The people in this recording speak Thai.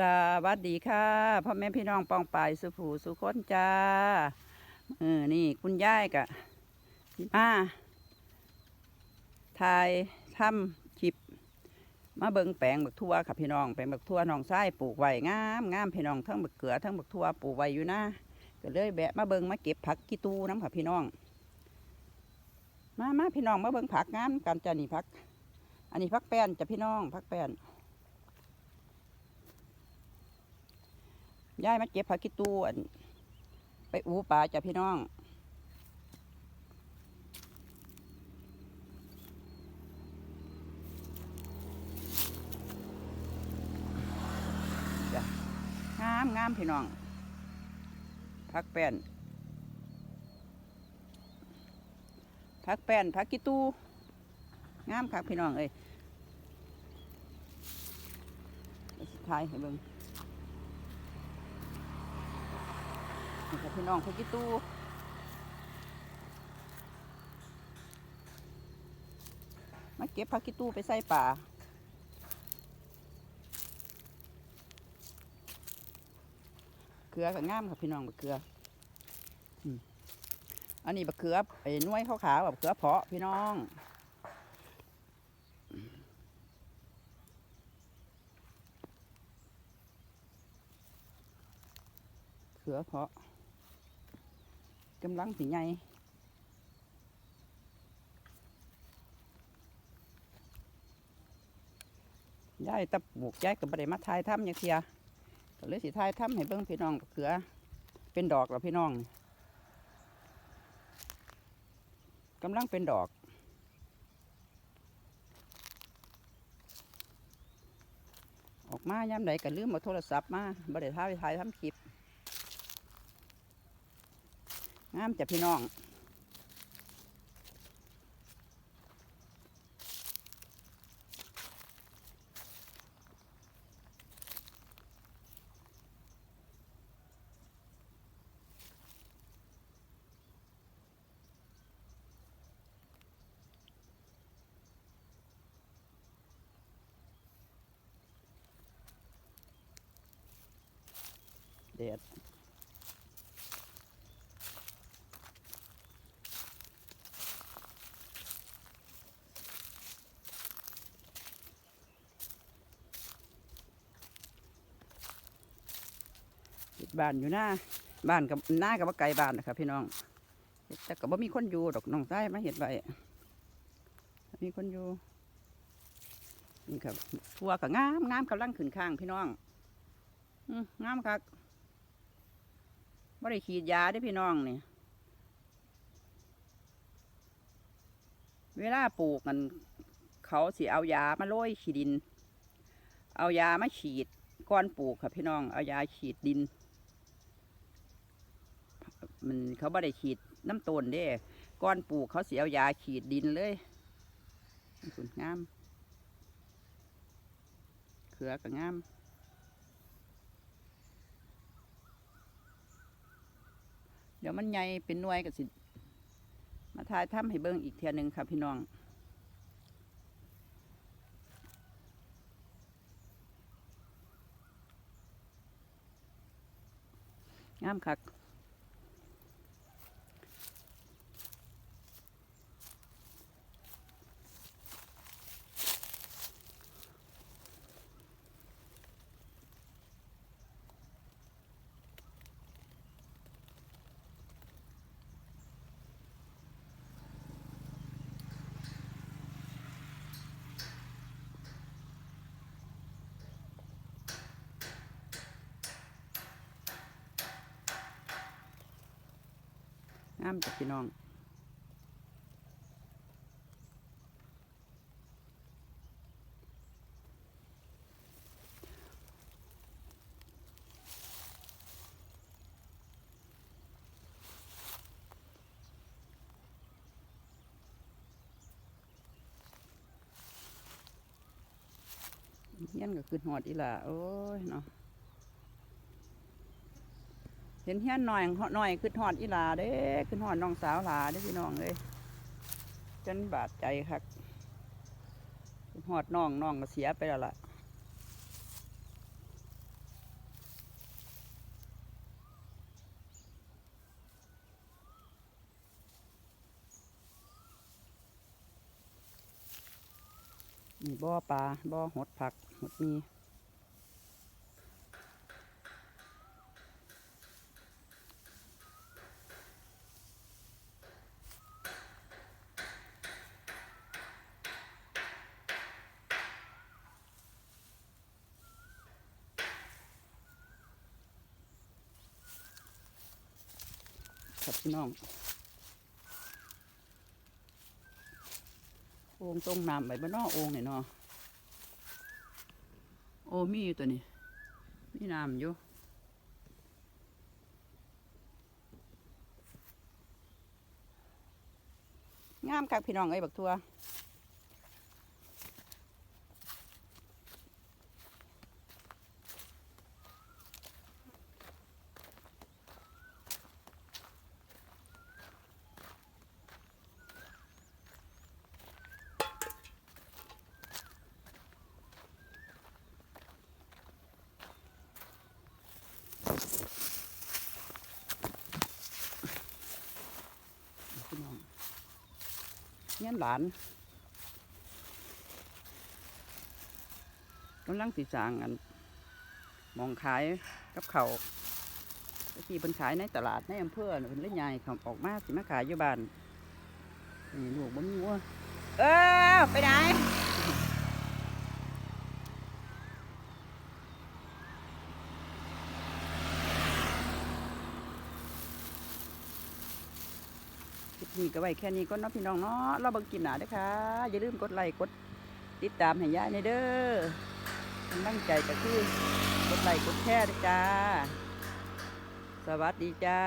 สวัสดีค่ะพ่อแม่พี่น้องปองปายสุผูสุคนจ้าเออนี่คุณย่ายกะมาถ่ายทำคลิปมาเบิงแปลงบักทั่วค่ะพี่น้องแปลงบักทั่วน้องไส้ปลูกไว้งามงามพี่น้องทั้งบักเขือทั้งบักทั่วปลูกไว้อยู่นะก็เลยแบะมาเบิงมาเก็บผักกีตูน้ำค่ะพี่น้อง มามาพี่น้องมาเบิงผักงามกันจ้านี่ผัก อันนี้ผักแป้นจ้ะพี่น้องผักแป้น ยายมาเก็บผักกิตูอันไปอูปลาจ้ะพี่น้อง งามงามพี่น้องผักแป้นผักแป้นผักกิตูงามครับพี่น้องเอ้ยเดี๋ยวสิทายให้เบิ่ง นี่ค่ะพี่น้องพวกกิตูมาเก็บผักกิตูไปใส่ป่าเกลือกับง่ามค่ะพี่น้องบักเกลืออันนี้บักเกลือไอ้หน้ยขาวๆแบบเกลือเพาะพี่น้องเกลือเพาะ กำลังสิใหญ่ยายตะปลูกยายก็บ่ได้มาทายถ้ำอย่างเทียก็เลยสิทายถ้ำให้เบิ่งพี่น้องเขือ เป็นดอกแล้วพี่น้องกำลังเป็นดอกออกมาย้ำใดก็ลืมเอาโทรศัพท์มาบ่ได้ทายทายทำคลิป งามจ้ะพี่น้องเด็ด บ้านอยู่หน้าบ้านกับหน้ากับว่าไกลบ้านนะครับพี่น้อง แต่ก็บ่มีคนอยู่ดอกน้องใต้มาเห็ดไว้มีคนอยู่นี่ครับทัวกับงามงามกำลังขึ้นข้างพี่น้องอืมงามครับไม่ได้ขีดยาได้พี่น้องนี่เวลาปลูกกัน เขาสิเอายามาโรยขีดิน เอายามาฉีดก้อนปลูกค่ะพี่น้อง เอายาฉีดดิน มันเขาไม่ได้ฉีดน้ำต้นเด้ก้อนปลูกเขาเสียเอายาฉีดดินเลยสวยงามเขือก็งามเดี๋ยวมันใหญ่เป็นหน่วยก็สิ มาทายถ้ำให้เบิ่งอีกเทียหนึ่งครับพี่น้องงามคัก งามจ้ะพี่น้องเฮียนก็ขึ้นหอดอีหล่ะโอ้ยเนาะ เห็นเฮียนหน่อยหน่อยขึ้นหอดอีหลาเด้ขึ้นหอดน้องสาวหลาเด้พี่น้องเลยจนบาดใจครับหอดน้องน้องก็เสียไปแล้วล่ะนี่บ่อปลาบ่อหดผักหดมี ครับพี่น้องโอ่งตรงน้ำไปบ้านนอกโอ่งเนี่ยเนาะโอ้มีอยู่ตัวนี้มีน้ำอยู่งามคับพี่น้องไอ้บักทัว งี้ยหลานกำลังสีจางอัน มองขายกับเขาวตะกี้เป็นขายในตลาดในอำเภอน่ะเป็นเล่นใหญ่เขาออกมาสิมาขายอยู่บ้านนี่ลูกบ่มีวัวเออไปไหน ลิปนี้ก็ไว้แค่นี้ก็น้องพี่น้องเนาะเราบังกินหนาเด้อค่ะ อย่าลืมกดไลค์กดติดตามให้ยายในเด้อกำลังใจก็คือกดไลค์กดแชร์ด้วยจ้า สวัสดีจ้า